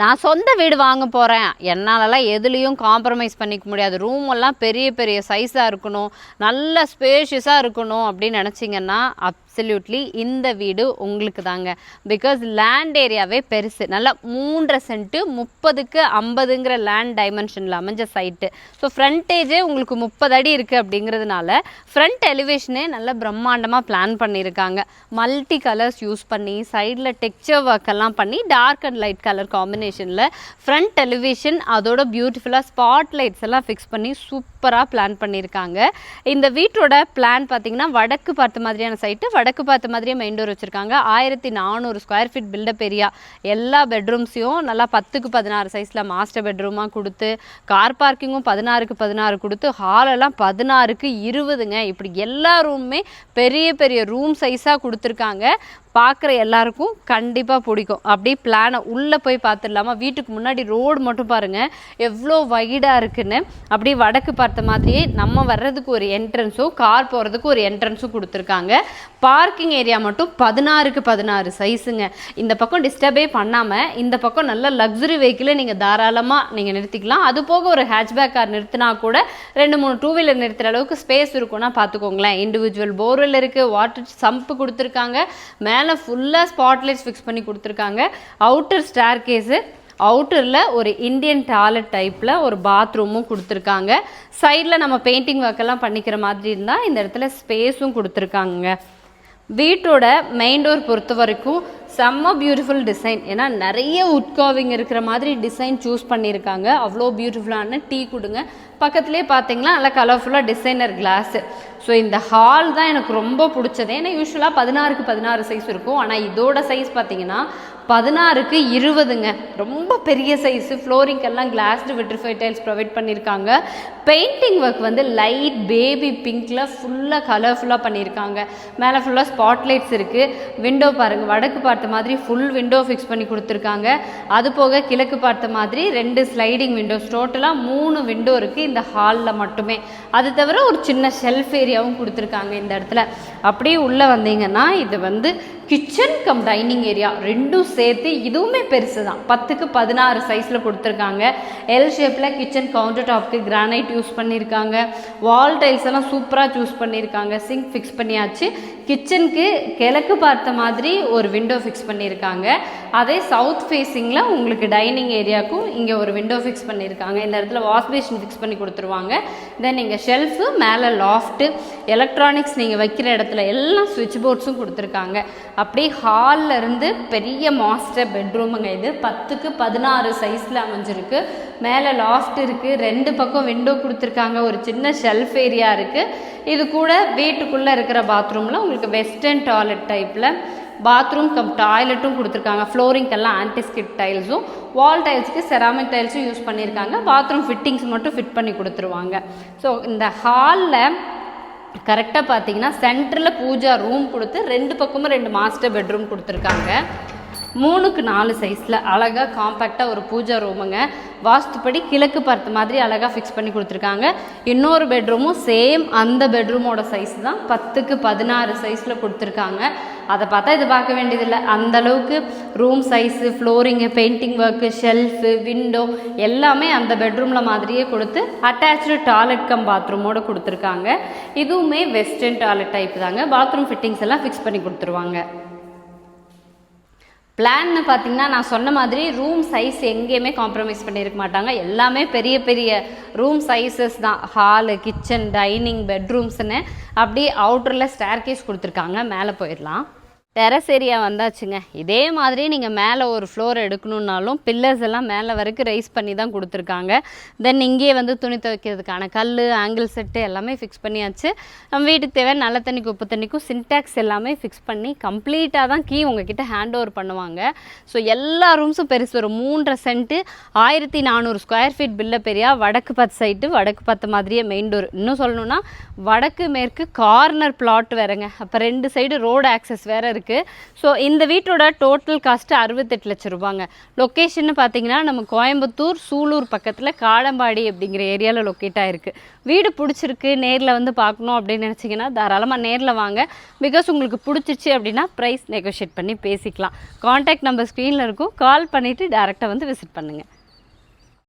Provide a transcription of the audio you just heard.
நான் சொந்த வீடு வாங்க போகிறேன் என்னாலலாம் எதுலேயும் காம்ப்ரமைஸ் பண்ணிக்க முடியாது. ரூம் எல்லாம் பெரிய பெரிய சைஸாக இருக்கணும். நல்ல ஸ்பேஷியஸாக இருக்கணும் அப்படின்னு நினச்சிங்கன்னா அப்சல்யூட்லி இந்த வீடு உங்களுக்கு தாங்க. பிகாஸ் லேண்ட் ஏரியாவே பெருசு. நல்லா மூன்றரை சென்ட்டு முப்பதுக்கு ஐம்பதுங்கிற லேண்ட் டைமென்ஷனில் அமைஞ்ச சைட்டு ஸோ ஃப்ரண்டேஜே உங்களுக்கு முப்பது அடி இருக்குது அப்படிங்கிறதுனால ஃப்ரண்ட் எலிவேஷனே நல்ல பிரம்மாண்டமாக பிளான் பண்ணியிருக்காங்க. மல்டி கலர்ஸ் யூஸ் பண்ணி சைடில் டெக்ஸ்சர் ஒர்க் எல்லாம் பண்ணி டார்க் அண்ட் லைட் கலர் காம்பினேஷனில் ஃப்ரண்ட் டெலிவிஷன் அதோட பியூட்டிஃபுல்லாக ஸ்பாட் லைட்ஸ் எல்லாம் ஃபிக்ஸ் பண்ணி சூப்பராக பிளான் பண்ணியிருக்காங்க இந்த வீட்டோட பிளான் பார்த்தீங்கன்னா வடக்கு பார்த்த மாதிரியான சைட்டு வடக்கு பார்த்த மாதிரியே மெயின் டோர் வச்சுருக்காங்க. ஆயிரத்தி நானூறு ஸ்கொயர் ஃபீட் பில்டப் ஏரியா எல்லா பெட்ரூம்ஸையும் நல்லா பத்துக்கு பதினாறு சைஸில் மாஸ்டர் பெட்ரூமாக கொடுத்து கார் பார்க்கிங்கும் பதினாறுக்கு பதினாறு கொடுத்து ஹாலெல்லாம் பதினாறுக்கு இருபதுங்க. இப்படி எல்லா ரூமுமே பெரிய பெரிய ரூம் சைஸாக கொடுத்துருக்காங்க. பார்க்குற எல்லாருக்கும் கண்டிப்பாக பிடிக்கும். அப்படியே பிளானை உள்ளே போய் பார்த்துடலாமா? வீட்டுக்கு முன்னாடி ரோடு மட்டும் பாருங்கள் எவ்வளோ வைடாக இருக்குன்னு. அப்படியே வடக்கு பார்த்த மாதிரியே நம்ம வர்றதுக்கு ஒரு என்ட்ரன்ஸும் கார் போகிறதுக்கு ஒரு என்ட்ரன்ஸும் கொடுத்துருக்காங்க. பார்க்கிங் ஏரியா மட்டும் பதினாறுக்கு பதினாறு சைஸுங்க இந்த பக்கம் டிஸ்டர்பே பண்ணாமல் இந்த பக்கம் நல்ல லக்ஸுரி வெஹிக்கிளை நீங்கள் தாராளமாக நீங்கள் நிறுத்திக்கலாம். அது போக ஒரு ஹேட்ச்பேக் கார் நிறுத்தினா கூட ரெண்டு மூணு டூ வீலர் நிறுத்துகிற அளவுக்கு ஸ்பேஸ் இருக்கும்னா பார்த்துக்கோங்களேன் இண்டிவிஜுவல் போர்வெல் இருக்குது வாட்டர் சம்ப் கொடுத்துருக்காங்க. மேலே ஃபுல்லாக ஸ்பாட்லைட்ஸ் ஃபிக்ஸ் பண்ணி கொடுத்துருக்காங்க. அவுட்டர் ஸ்டார் கேஸு அவுட்டரில் ஒரு இந்தியன் டாய்லெட் டைப்பில் ஒரு பாத்ரூமும் கொடுத்துருக்காங்க. சைடில் நம்ம பெயிண்டிங் ஒர்க்கெல்லாம் பண்ணிக்கிற மாதிரி இருந்தால் இந்த இடத்துல ஸ்பேஸும் கொடுத்துருக்காங்க வீட்டோட மெயின் டோர் பொறுத்த வரைக்கும் செம்ம பியூட்டிஃபுல் டிசைன் ஏன்னா நிறைய உட்காவிங் இருக்கிற மாதிரி டிசைன் சூஸ் பண்ணியிருக்காங்க. அவ்வளோ பியூட்டிஃபுல்லான டீ கொடுங்க. பக்கத்துலேயே பார்த்தீங்கன்னா நல்லா கலர்ஃபுல்லாக டிசைனர் கிளாஸு ஸோ இந்த ஹால் தான் எனக்கு ரொம்ப பிடிச்சது. ஏன்னா யூஸ்வலாக பதினாறுக்கு பதினாறு சைஸ் இருக்கும். ஆனால் இதோட சைஸ் பார்த்தீங்கன்னா பதினாறுக்கு இருபதுங்க. ரொம்ப பெரிய சைஸு ஃப்ளோரிங்கெல்லாம் கிளாஸ்டு விட்ரிஃபை டைல்ஸ் ப்ரொவைட் பண்ணியிருக்காங்க பெயிண்டிங் ஒர்க் வந்து லைட் பேபி பிங்க்கில் ஃபுல்லாக கலர்ஃபுல்லாக பண்ணியிருக்காங்க மேலே ஃபுல்லாக ஸ்பாட்லைட்ஸ் இருக்குது விண்டோ பாருங்கள் வடக்கு பார்த்த மாதிரி ஃபுல் விண்டோ ஃபிக்ஸ் பண்ணி கொடுத்துருக்காங்க. அது போக கிழக்கு பார்த்த மாதிரி ரெண்டு ஸ்லைடிங் விண்டோஸ் டோட்டலாக மூணு விண்டோ இருக்குது இந்த ஹாலில் மட்டுமே. அது தவிர ஒரு சின்ன ஷெல்ஃப் ஏரியாவும் கொடுத்துருக்காங்க இந்த இடத்துல. அப்படியே உள்ளே வந்தீங்கன்னா இது வந்து கிச்சன் கம் டைனிங் ஏரியா ரெண்டும் சேர்த்து இதுவுமே பெருசு தான் பத்துக்கு பதினாறு சைஸில் கொடுத்துருக்காங்க. எல் ஷேப்பில் கிச்சன் கவுண்டர் டாப்க்கு கிரானைட் யூஸ் பண்ணியிருக்காங்க வால் டைல்ஸ் எல்லாம் சூப்பராக சூஸ் பண்ணியிருக்காங்க சிங்க் ஃபிக்ஸ் பண்ணியாச்சு. கிச்சனுக்கு கிழக்கு பார்த்த மாதிரி ஒரு விண்டோ ஃபிக்ஸ் பண்ணியிருக்காங்க அதே சவுத் ஃபேஸிங்கில் உங்களுக்கு டைனிங் ஏரியாவுக்கும் இங்கே ஒரு விண்டோ ஃபிக்ஸ் பண்ணியிருக்காங்க இந்த இடத்துல வாஷ் பேஷன் ஃபிக்ஸ் பண்ணி கொடுத்துருவாங்க. தென் இங்கே ஷெல்ஃபு மேலே லாஃப்ட்டு எலக்ட்ரானிக்ஸ் நீங்கள் வைக்கிற இடத்துல எல்லாம் சுவிட்ச் போர்ட்ஸும் கொடுத்துருக்காங்க. அப்படியே ஹாலில் இருந்து பெரிய மாஸ்டர் பெட்ரூமுங்க இது. பத்துக்கு பதினாறு சைஸில் அமைஞ்சிருக்கு. மேலே லாஃப்ட் இருக்குது ரெண்டு பக்கம் விண்டோ கொடுத்துருக்காங்க. ஒரு சின்ன ஷெல்ஃப் ஏரியா இருக்குது இது கூட வீட்டுக்குள்ளே இருக்கிற பாத்ரூமில் உங்களுக்கு வெஸ்டர்ன் டாய்லெட் டைப்பில் பாத்ரூம் கம் டாய்லெட்டும் கொடுத்துருக்காங்க. ஃப்ளோரிங்கெல்லாம் ஆன்டிஸ்கிட் டைல்ஸும் வால் டைல்ஸ்க்கு செராமிக் டைல்ஸும் யூஸ் பண்ணியிருக்காங்க பாத்ரூம் ஃபிட்டிங்ஸ் மட்டும் ஃபிட் பண்ணி கொடுத்துருவாங்க. ஸோ இந்த ஹாலில் கரெக்டாக பார்த்தீங்கன்னா சென்டரில் பூஜா ரூம் கொடுத்து ரெண்டு பக்கமும் ரெண்டு மாஸ்டர் பெட்ரூம் கொடுத்துருக்காங்க. மூணுக்கு நாலு சைஸில் அழகாக காம்பேக்டாக ஒரு பூஜா ரூமுங்க வாஸ்துப்படி கிழக்கு பார்த்த மாதிரி அழகாக ஃபிக்ஸ் பண்ணி கொடுத்துருக்காங்க. இன்னொரு பெட்ரூமும் சேம் அந்த பெட்ரூமோட சைஸ் தான். பத்துக்கு பதினாறு சைஸில் கொடுத்துருக்காங்க. அதை பார்த்தா இது பார்க்க வேண்டியதில்லை. அந்த அளவுக்கு room size flooring painting work shelf window எல்லாமே அந்த பெட்ரூமில் மாதிரியே கொடுத்து அட்டாச்சு டாய்லெட் கம் பாத்ரூமோட கொடுத்துருக்காங்க. இதுவுமே வெஸ்டர்ன் டாய்லெட் டைப் தாங்க. பாத்ரூம் ஃபிட்டிங்ஸ் எல்லாம் ஃபிக்ஸ் பண்ணி கொடுத்துருவாங்க. பிளான்னு பார்த்தீங்கன்னா நான் சொன்ன மாதிரி ரூம் சைஸ் எங்கேயுமே காம்ப்ரமைஸ் பண்ணியிருக்க மாட்டாங்க. எல்லாமே பெரிய பெரிய ரூம் சைஸஸ் தான். ஹாலு கிச்சன் டைனிங் பெட்ரூம்ஸ்னு அப்படியே அவுட்டரில் ஸ்டேர் கேஸ் கொடுத்துருக்காங்க. மேலே போயிடலாம். டெரஸ் ஏரியா வந்தாச்சுங்க. இதே மாதிரி நீங்கள் மேலே ஒரு ஃப்ளோர் எடுக்கணுன்னாலும் பில்லர்ஸ் எல்லாம் மேலே வரைக்கும் ரைஸ் பண்ணி தான் கொடுத்துருக்காங்க. தென் இங்கேயே வந்து துணி துவைக்கிறதுக்கான கல் ஆங்கிள் செட்டு எல்லாமே ஃபிக்ஸ் பண்ணியாச்சு. நம்ம வீட்டுக்கு தேவை நல்ல தண்ணிக்கு உப்பு தண்ணிக்கும் சின்டாக்ஸ் எல்லாமே ஃபிக்ஸ் பண்ணி கம்ப்ளீட்டாக தான் கீ உங்ககிட்ட ஹேண்ட் ஓவர் பண்ணுவாங்க. ஸோ எல்லா ரூம்ஸும் பெருசு ஒரு மூன்றரை சென்ட்டு ஆயிரத்தி நானூறு ஸ்கொயர் ஃபீட் பில்ல பெரியா வடக்கு பத்து சைட்டு வடக்கு பத்து மாதிரியே மெயின் டோர் இன்னும் சொல்லணும்னா வடக்கு மேற்கு கார்னர் பிளாட் வேறங்க. அப்போ ரெண்டு சைடு ரோடு ஆக்சஸ் வேறு இருக்குது இருக்குது ஸோ இந்த வீட்டோட டோட்டல் காஸ்ட்டு அறுபத்தெட்டு லட்சம் ரூபாங்க. லொக்கேஷன் பார்த்தீங்கன்னா நம்ம கோயம்புத்தூர் சூலூர் பக்கத்தில் காடம்பாடி அப்படிங்கிற ஏரியாவில் லொக்கேட் ஆகிருக்கு வீடு பிடிச்சிருக்கு நேரில் வந்து பார்க்கணும் அப்படின்னு நினச்சிங்கன்னா தாராளமாக நேரில் வாங்க. பிகாஸ் உங்களுக்கு பிடிச்சிச்சு அப்படின்னா ப்ரைஸ் நெகோஷியேட் பண்ணி பேசிக்கலாம். காண்டாக்ட் நம்பர் ஸ்க்ரீனில் இருக்கும். கால் பண்ணிவிட்டு டேரெக்டாக வந்து விசிட் பண்ணுங்கள்